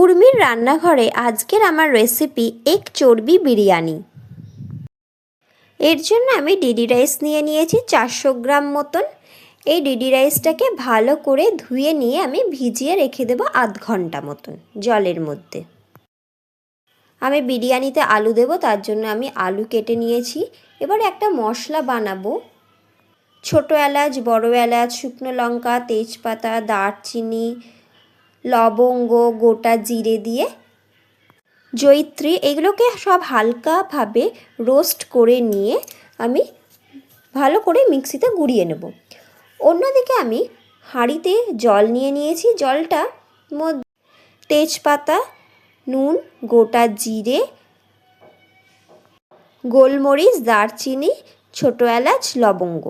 উর্মির রান্নাঘরে আজকের আমার রেসিপি এক চর্বি বিরিয়ানি। এর জন্য আমি ডিডি রাইস নিয়ে নিয়েছি চারশো গ্রাম মতন। এই ডিডি রাইসটাকে ভালো করে ধুয়ে নিয়ে আমি ভিজিয়ে রেখে দেবো আধ ঘণ্টা মতন জলের মধ্যে। আমি বিরিয়ানিতে আলু দেবো, তার জন্য আমি আলু কেটে নিয়েছি। এবার একটা মশলা বানাবো। ছোটো এলাচ, বড় এলাচ, শুকনো লঙ্কা, তেজপাতা, দারচিনি লবঙ্গ, গোটা জিরে দিয়ে জৈত্রী এগুলোকে সব হালকাভাবে রোস্ট করে নিয়ে আমি ভালো করে মিক্সিতে গুঁড়িয়ে নেব। অন্যদিকে আমি হাঁড়িতে জল নিয়ে নিয়েছি। জলটা মধ্যে তেজপাতা, নুন, গোটা জিরে, গোলমরিচ, দারচিনি, ছোটো এলাচ, লবঙ্গ।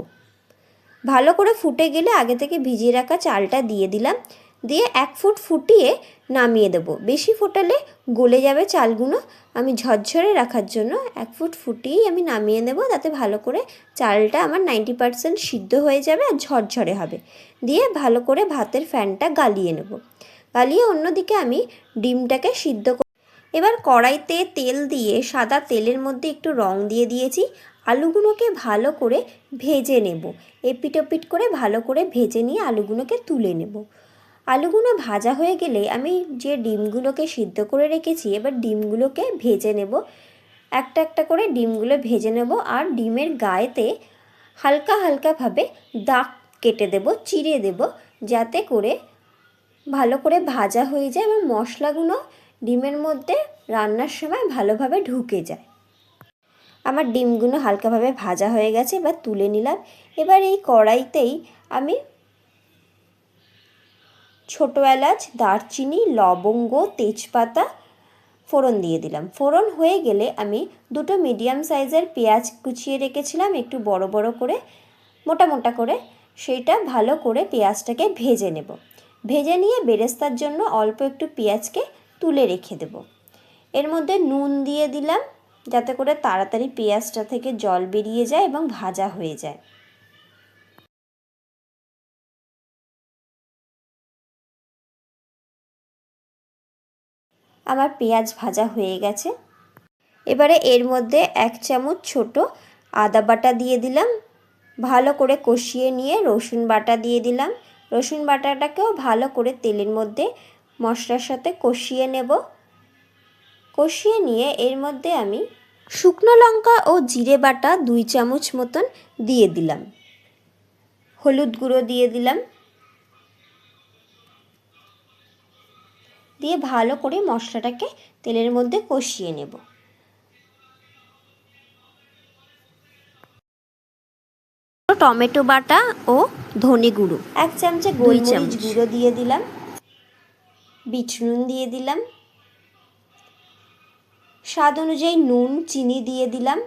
ভালো করে ফুটে গেলে আগে থেকে ভিজিয়ে রাখা চালটা দিয়ে দিলাম। দিয়ে এক ফুট ফুটিয়ে নামিয়ে দেবো। বেশি ফোটালে গলে যাবে চালগুলো। আমি ঝরঝরে রাখার জন্য এক ফুট ফুটিয়েই আমি নামিয়ে নেব। তাতে ভালো করে চালটা আমার নাইনটি পারসেন্ট সিদ্ধ হয়ে যাবে আর ঝরঝরে হবে। দিয়ে ভালো করে ভাতের ফ্যানটা গালিয়ে নেব। গালিয়ে অন্যদিকে আমি ডিমটাকে সিদ্ধ এবার কড়াইতে তেল দিয়ে সাদা তেলের মধ্যে একটু রং দিয়ে দিয়েছি। আলুগুলোকে ভালো করে ভেজে নেব। এপিটোপিট করে ভালো করে ভেজে নিয়ে আলুগুলোকে তুলে নেব। আলুগুলো ভাজা হয়ে গেলে আমি যে ডিমগুলোকে সিদ্ধ করে রেখেছি, এবার ডিমগুলোকে ভেজে নেব। একটা একটা করে ডিমগুলো ভেজে নেব আর ডিমের গায়েতে হালকা হালকাভাবে দাগ কেটে দেব, চিড়ে দেব, যাতে করে ভালো করে ভাজা হয়ে যায় এবং মশলাগুলো ডিমের মধ্যে রান্নার সময় ভালোভাবে ঢুকে যায়। আমার ডিমগুলো হালকাভাবে ভাজা হয়ে গেছে, এবার তুলে নিলাম। এবার এই কড়াইতেই আমি ছোটো এলাচ দারচিনি, লবঙ্গ, তেজপাতা ফোড়ন দিয়ে দিলাম। ফোড়ন হয়ে গেলে আমি দুটো মিডিয়াম সাইজের পেঁয়াজ কুচিয়ে রেখেছিলাম, একটু বড় বড় করে, মোটা মোটা করে। সেইটা ভালো করে পেঁয়াজটাকে ভেজে নেব। ভেজে নিয়ে বেরেস্তার জন্য অল্প একটু পেঁয়াজকে তুলে রেখে দেব। এর মধ্যে নুন দিয়ে দিলাম, যাতে করে তাড়াতাড়ি পেঁয়াজটা থেকে জল বেরিয়ে যায় এবং ভাজা হয়ে যায়। আমার পেঁয়াজ ভাজা হয়ে গেছে। এবারে এর মধ্যে এক চামচ ছোট আদা বাটা দিয়ে দিলাম। ভালো করে কষিয়ে নিয়ে রসুন বাটা দিয়ে দিলাম। রসুন বাটাটাকেও ভালো করে তেলের মধ্যে মশলার সাথে কষিয়ে নেব। কষিয়ে নিয়ে এর মধ্যে আমি শুকনো লঙ্কা ও জিরে বাটা দুই চামচ মতন দিয়ে দিলাম। হলুদ গুঁড়ো দিয়ে দিলাম। দিয়ে ভালো করে মশলাটাকে তেলের মধ্যে কষিয়ে নেব। টমেটো বাটা ও ধনে গুঁড়ো। এক চামচে গোলমরিচ গুঁড়ো দিয়ে দিলাম। বিট নুন দিয়ে দিলাম। স্বাদ অনুযায়ী নুন চিনি দিয়ে দিলাম।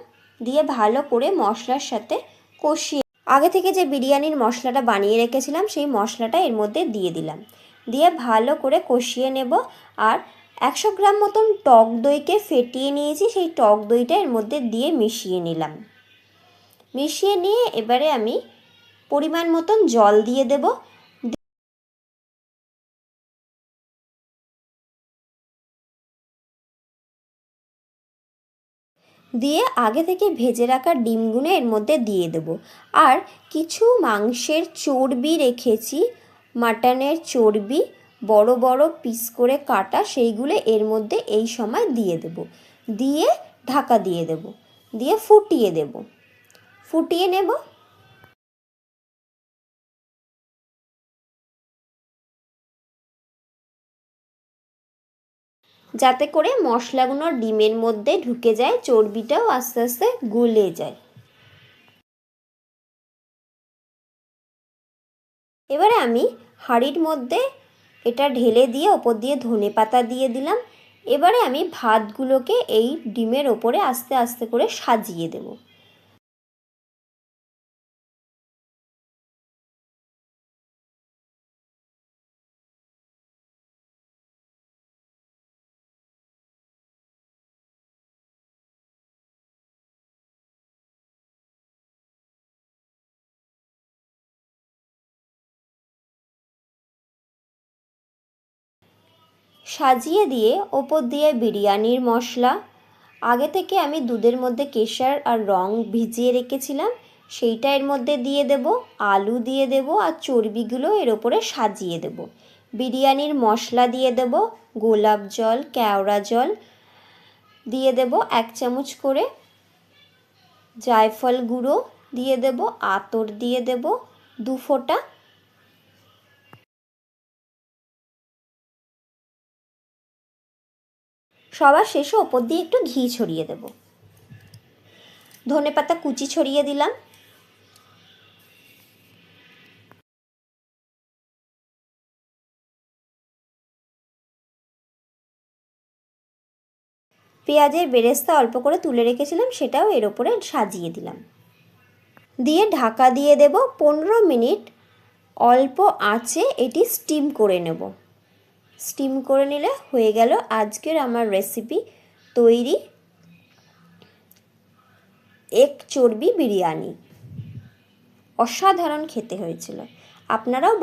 দিয়ে ভালো করে মশলার সাথে কষিয়ে আগে থেকে যে বিরিয়ানির মশলাটা বানিয়ে রেখেছিলাম সেই মশলাটা এর মধ্যে দিয়ে দিলাম। দিয়ে ভালো করে কষিয়ে নেব। আর একশো গ্রাম মতন টক দইকে ফেটিয়ে নিয়েছি, সেই টক দইটা এর মধ্যে দিয়ে মিশিয়ে নিলাম। মিশিয়ে নিয়ে এবারে আমি পরিমাণ মতন জল দিয়ে দেব। দিয়ে আগে থেকে ভেজে রাখা ডিমগুলো এর মধ্যে দিয়ে দেব। আর কিছু মাংসের চর্বি রেখেছি। মাটনের চর্বি বড় বড় পিস করে কাটা, সেইগুলো এর মধ্যে এই সময় দিয়ে দেব। দিয়ে ঢাকা দিয়ে দেব। দিয়ে ফুটিয়ে দেব। ফুটিয়ে নেব। যাতে করে মশলাগুলো ডিমের মধ্যে ঢুকে যায়, চর্বিটাও আস্তে আস্তে গলে যায়। এবারে আমি হাঁড়ির মধ্যে এটা ঢেলে দিয়ে, ওপর দিয়ে ধনে পাতা দিয়ে দিলাম। এবারে আমি ভাতগুলোকে এই ডিমের ওপরে আস্তে আস্তে করে সাজিয়ে দেবো। সাজিয়ে দিয়ে ওপর দিয়ে বিরিয়ানির মশলা। আগে থেকে আমি দুধের মধ্যে কেশর আর রং ভিজিয়ে রেখেছিলাম। সেইটা এর মধ্যে দিয়ে দেব, আলু দিয়ে দেব আর চর্বিগুলো এর ওপরে সাজিয়ে দেব। বিরিয়ানির মশলা দিয়ে দেব, গোলাপ জল, কেওড়া জল দিয়ে দেব এক চামচ করে। জায়ফল গুঁড়ো দিয়ে দেব, আতর দিয়ে দেব দু ফোঁটা। সবার শেষে ওপর দিয়ে একটু ঘি ছড়িয়ে দেব। ধনে পাতা কুচি ছড়িয়ে দিলাম। পেঁয়াজের বেরেস্তা অল্প করে তুলে রেখেছিলাম, সেটাও এর ওপরে সাজিয়ে দিলাম। দিয়ে ঢাকা দিয়ে দেব পনেরো মিনিট। অল্প আঁচে এটি স্টিম করে নেব। স্টিম করে নিলে হয়ে গেল আজকের আমার রেসিপি তৈরি এক চর্বি বিরিয়ানি। অসাধারণ খেতে হয়েছিল। আপনারাও